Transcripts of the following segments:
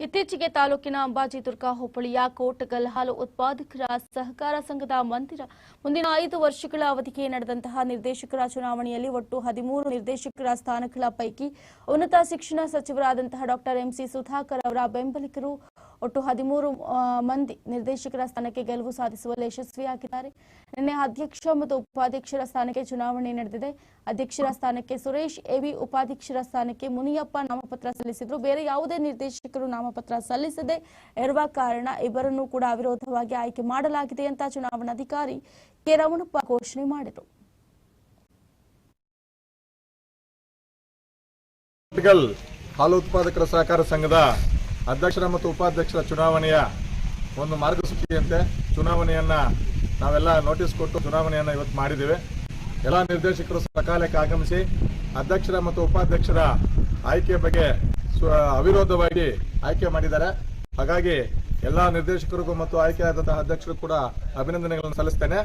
ಇತ್ತೀಚೆಗೆ ತಾಲೂಕಿನ ಅಂಬಾಜಿದುರ್ಗ, ಹೋಬಳಿಯ ಕೋಟಗಲ್ ಹಾಲು ಉತ್ಪಾದಕರ ಸಹಕಾರ ಸಂಘದ ಮಂದಿರ ಮುಂದಿನ ಐದು ವರ್ಷಗಳ ಅವಧಿಗೆ ನಡೆದಂತಹ ನಿರ್ದೇಶಕರ ಚುನಾವಣೆಯಲ್ಲಿ ಒಟ್ಟು ಹದಿಮೂರು ನಿರ್ದೇಶಕರ ಸ್ಥಾನಗಳ ಪೈಕಿ ಉನ್ನತ ಶಿಕ್ಷಣ ಸಚಿವರಾದಂತಹ ಡಾಕ್ಟರ್ ಎಂಸಿ ಸುಧಾಕರ್ ಅವರ ಬೆಂಬಲಿಗರು ಒಟ್ಟು ಹದಿಮೂರು ಮಂದಿ ನಿರ್ದೇಶಕರ ಸ್ಥಾನಕ್ಕೆ ಗೆಲುವು ಸಾಧಿಸುವಲ್ಲಿ ಯಶಸ್ವಿಯಾಗಿದ್ದಾರೆ. ನಿನ್ನೆ ಅಧ್ಯಕ್ಷ ಮತ್ತು ಉಪಾಧ್ಯಕ್ಷರ ಸ್ಥಾನಕ್ಕೆ ಚುನಾವಣೆ ನಡೆದಿದೆ. ಅಧ್ಯಕ್ಷರ ಸ್ಥಾನಕ್ಕೆ ಸುರೇಶ್, ಎವಿ ಉಪಾಧ್ಯಕ್ಷರ ಸ್ಥಾನಕ್ಕೆ ಮುನಿಯಪ್ಪ ನಾಮಪತ್ರ ಸಲ್ಲಿಸಿದ್ರು. ಬೇರೆ ಯಾವುದೇ ನಿರ್ದೇಶಕರು ನಾಮಪತ್ರ ಸಲ್ಲಿಸದೆ ಇರುವ ಕಾರಣ ಇಬ್ಬರನ್ನು ಕೂಡ ಅವಿರೋಧವಾಗಿ ಆಯ್ಕೆ ಮಾಡಲಾಗಿದೆ ಅಂತ ಚುನಾವಣಾಧಿಕಾರಿ ಕೆ. ರಮಣಪ್ಪ ಘೋಷಣೆ ಮಾಡಿದರು. ಹಾಲು ಉತ್ಪಾದಕರ ಸಹಕಾರ ಸಂಘದ ಅಧ್ಯಕ್ಷರ ಮತ್ತು ಉಪಾಧ್ಯಕ್ಷರ ಚುನಾವಣೆಯ ಒಂದು ಮಾರ್ಗಸೂಚಿಯಂತೆ ಚುನಾವಣೆಯನ್ನ ನಾವೆಲ್ಲ ನೋಟಿಸ್ ಕೊಟ್ಟು ಚುನಾವಣೆಯನ್ನ ಇವತ್ತು ಮಾಡಿದ್ದೇವೆ. ಎಲ್ಲ ನಿರ್ದೇಶಕರು ಸಕಾಲಕ್ಕೆ ಆಗಮಿಸಿ ಅಧ್ಯಕ್ಷರ ಮತ್ತು ಉಪಾಧ್ಯಕ್ಷರ ಆಯ್ಕೆ ಬಗ್ಗೆ ಅವಿರೋಧವಾಗಿ ಆಯ್ಕೆ ಮಾಡಿದ್ದಾರೆ. ಹಾಗಾಗಿ ಎಲ್ಲ ನಿರ್ದೇಶಕರಿಗೂ ಮತ್ತು ಆಯ್ಕೆಯಾದಂತಹ ಅಧ್ಯಕ್ಷರು ಕೂಡ ಅಭಿನಂದನೆಗಳನ್ನು ಸಲ್ಲಿಸ್ತೇನೆ.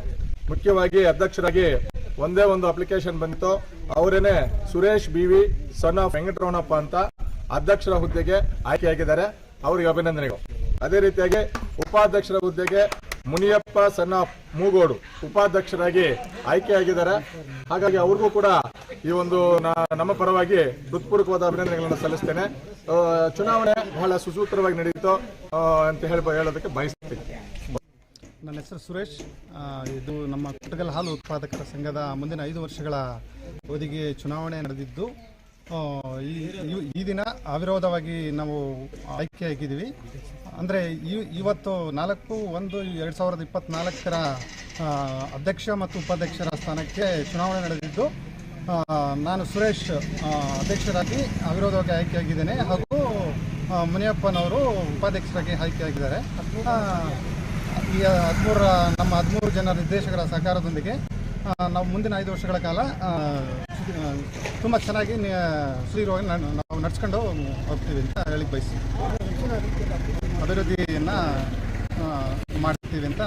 ಮುಖ್ಯವಾಗಿ ಅಧ್ಯಕ್ಷರಾಗಿ ಒಂದೇ ಒಂದು ಅಪ್ಲಿಕೇಶನ್ ಬಂತು ಅವರೇನೆ Suresh BV son of Venkataramanappa ಅಂತ. ಅಧ್ಯಕ್ಷರ ಹುದ್ದೆಗೆ ಆಯ್ಕೆಯಾಗಿದ್ದಾರೆ. ಅವರಿಗೆ ಅಭಿನಂದನೆಗಳು. ಅದೇ ರೀತಿಯಾಗಿ ಉಪಾಧ್ಯಕ್ಷರ ಹುದ್ದೆಗೆ ಮುನಿಯಪ್ಪ ಸಣ್ಣ ಮೂಗೋಡು ಉಪಾಧ್ಯಕ್ಷರಾಗಿ ಆಯ್ಕೆಯಾಗಿದ್ದಾರೆ. ಹಾಗಾಗಿ ಅವ್ರಿಗೂ ಕೂಡ ಈ ಒಂದು ನಮ್ಮ ಪರವಾಗಿ ಹೃತ್ಪೂರ್ವಕವಾದ ಅಭಿನಂದನೆಗಳನ್ನು ಸಲ್ಲಿಸ್ತೇನೆ. ಚುನಾವಣೆ ಬಹಳ ಸುಸೂತ್ರವಾಗಿ ನಡೆಯಿತು ಅಂತ ಹೇಳಿ ಹೇಳೋದಕ್ಕೆ ಬಯಸ್ತೀನಿ. ನನ್ನ ಹೆಸರು ಸುರೇಶ್. ಇದು ನಮ್ಮ ಕುಟಗಲ್ ಹಾಲು ಉತ್ಪಾದಕರ ಸಂಘದ ಮುಂದಿನ ಐದು ವರ್ಷಗಳ ಅವಧಿಗೆ ಚುನಾವಣೆ ನಡೆದಿದ್ದು ಈ ದಿನ ಅವಿರೋಧವಾಗಿ ನಾವು ಆಯ್ಕೆಯಾಗಿದ್ದೀವಿ ಅಂದರೆ ಇವತ್ತು ನಾಲ್ಕು, ಒಂದು, ಎರಡು ಸಾವಿರದ ಇಪ್ಪತ್ತ್ನಾಲ್ಕರ ಅಧ್ಯಕ್ಷ ಮತ್ತು ಉಪಾಧ್ಯಕ್ಷರ ಸ್ಥಾನಕ್ಕೆ ಚುನಾವಣೆ ನಡೆದಿದ್ದು ನಾನು ಸುರೇಶ್ ಅಧ್ಯಕ್ಷರಾಗಿ ಅವಿರೋಧವಾಗಿ ಆಯ್ಕೆಯಾಗಿದ್ದೇನೆ ಹಾಗೂ ಮುನಿಯಪ್ಪನವರು ಉಪಾಧ್ಯಕ್ಷರಾಗಿ ಆಯ್ಕೆಯಾಗಿದ್ದಾರೆ ಈ ಹದಿಮೂರ ನಮ್ಮ ಹದಿಮೂರು ಜನ ನಿರ್ದೇಶಕರ ಸಹಕಾರದೊಂದಿಗೆ ನಾವು ಮುಂದಿನ ಐದು ವರ್ಷಗಳ ಕಾಲ ತುಂಬ ಚೆನ್ನಾಗಿ ಸುದೀರ್ಘವಾಗಿ ನಾವು ನಡ್ಸ್ಕೊಂಡು ಹೋಗ್ತೀವಿ ಅಂತ ಹೇಳಿ ಬಯಸಿ ಅಭಿವೃದ್ಧಿಯನ್ನು ಮಾಡ್ತೀವಿ ಅಂತ